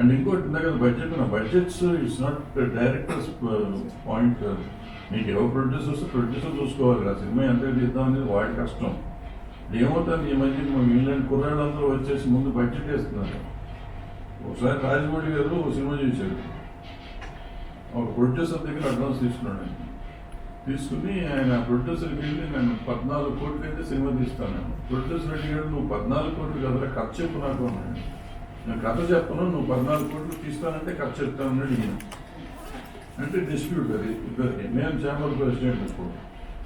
And ఇంకోటి ఇందాక budget నా budgets it's not directors point నీకు ఎవరు ప్రొడ్యూసర్స్ ప్రొడ్యూసర్ చూసుకోవాలి ఆ సినిమా ఎంత తీద్దాం అనేది వాడి కష్టం. ఏమవుతుంది? ఈ మధ్య మా ఇంగ్లాండ్ కుర్రాళ్ళందరూ వచ్చేసి ముందు బడ్జెట్ వేస్తున్నారు. ఒకసారి రాజమౌళి గారు ఒక సినిమా చేశాడు ఒక ప్రొడ్యూసర్ దగ్గర అడ్వాన్స్ తీసుకున్నాడు తీసుకుని ఆయన ప్రొడ్యూసర్కి వెళ్ళి నేను పద్నాలుగు కోట్లు అయితే సినిమా తీస్తాను ప్రొడ్యూసర్ అడిగాడు నువ్వు పద్నాలుగు కోట్లు కదరా ఖర్చు చెప్పు నాకు అన్నాడు. నేను కథ చెప్పను నువ్వు పద్నాలుగు కోట్లు తీస్తానంటే ఖర్చు చెప్తానని అడిగాను. అంటే డిస్ప్యూట్ అది ఇద్దరికి. నేను ఛాంబర్ ప్రెసిడెంట్ ఇప్పుడు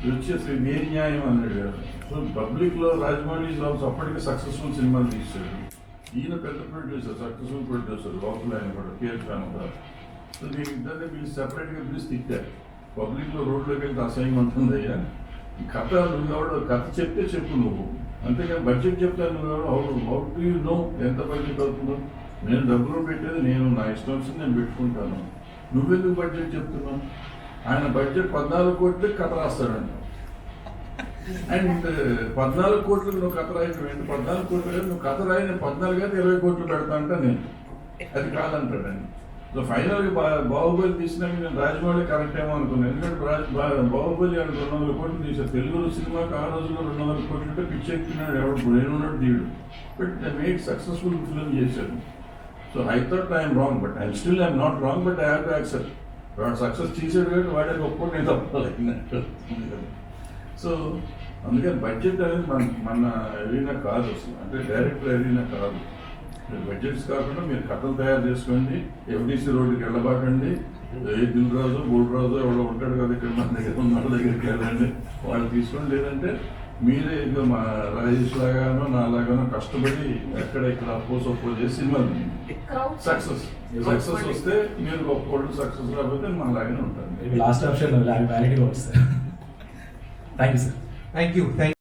ఇది వచ్చేసి ఏ న్యాయం అన్నాడు కదా సో పబ్లిక్లో రాజమౌళి రావు అప్పటికి సక్సెస్ఫుల్ సినిమాలు తీశాడు. ఈయన పెద్ద ప్రొడ్యూసర్ సక్సెస్ఫుల్ ప్రొడ్యూసర్ లోపల ఆయన కూడా కేర్ ఖాన్ కూడా. సో దీని ఇద్దరిని పిలిచి సెపరేట్గా పిలిచి తిట్టారు. పబ్లిక్లో రోడ్లోకి వెళ్తే అసహ్యం ఉంటుందయ్యా ఈ కథ నువ్వు ఎవడో కథ చెప్తే చెప్పు నువ్వు. అంతేకాని బడ్జెట్ చెప్తాను నువ్వు ఎవడో అవును హౌ డు యూ నో ఎంత బడ్జెట్ అవుతుందో? నేను డబ్బులు పెట్టేది నేను నా ఇష్టం వచ్చింది నేను పెట్టుకుంటాను. నువ్వెందుకు బడ్జెట్ చెప్తున్నావు? ఆయన బడ్జెట్ పద్నాలుగు కోట్లు కథ రాస్తాడండి అండ్ పద్నాలుగు కోట్లు నువ్వు కథ రాయటం ఏంటి పద్నాలుగు కోట్లు నువ్వు కథ రాయి నేను పద్నాలుగు అయితే ఇరవై కోట్లు పెడతా అంట నేను. అది కాదంటాడండి సో ఫైనల్గా బా బాహుబలి తీసినాక నేను రాజమౌళి కరెక్ట్ ఏమో అనుకున్నాను ఎందుకంటే రాజ్ బా- బాహుబలి అని రెండు వందల కోట్లు తీశారు. తెలుగు సినిమాకి ఆ రోజుల్లో రెండు వందల కోట్లు అంటే పిచ్చెక్కినాడు ఎవడు? నేను ఉన్నాడు తీయడు but the make successful film చేశారు so I thought I'm wrong but I still I'm not wrong but I have to accept వాడు సక్సెస్ చేసాడు కాబట్టి వాడే ఒప్పుకోండి నేను తప్పలేదు సో అందుకని బడ్జెట్ అనేది మన మన ఎరీనా కాదు అసలు. అంటే డైరెక్టర్ ఎరీనా కాదు. మీరు బడ్జెట్స్ కాకుండా మీరు కథలు తయారు చేసుకోండి ఎఫ్డిసి రోడ్డుకి వెళ్ళబాకండి ఏ దిల్ రాజు బుల్ రాజు ఎవడో ఉంటాడు కదా ఇక్కడ మన దగ్గర ఉన్న వాళ్ళ దగ్గరికి వెళ్ళండి. వాళ్ళు తీసుకోండి లేదంటే మీరే ఇక మా రాజేష్ లాగానో నా లాగానో కష్టపడి ఎక్కడ ఇక్కడ అప్పో సొప్పో చేసి సినిమాలు సక్సెస్ సక్సెస్ వస్తే మీరు గొప్ప సక్సెస్ రాకపోతే మన లాగానే ఉంటారు. Last option thank you sir thank you thank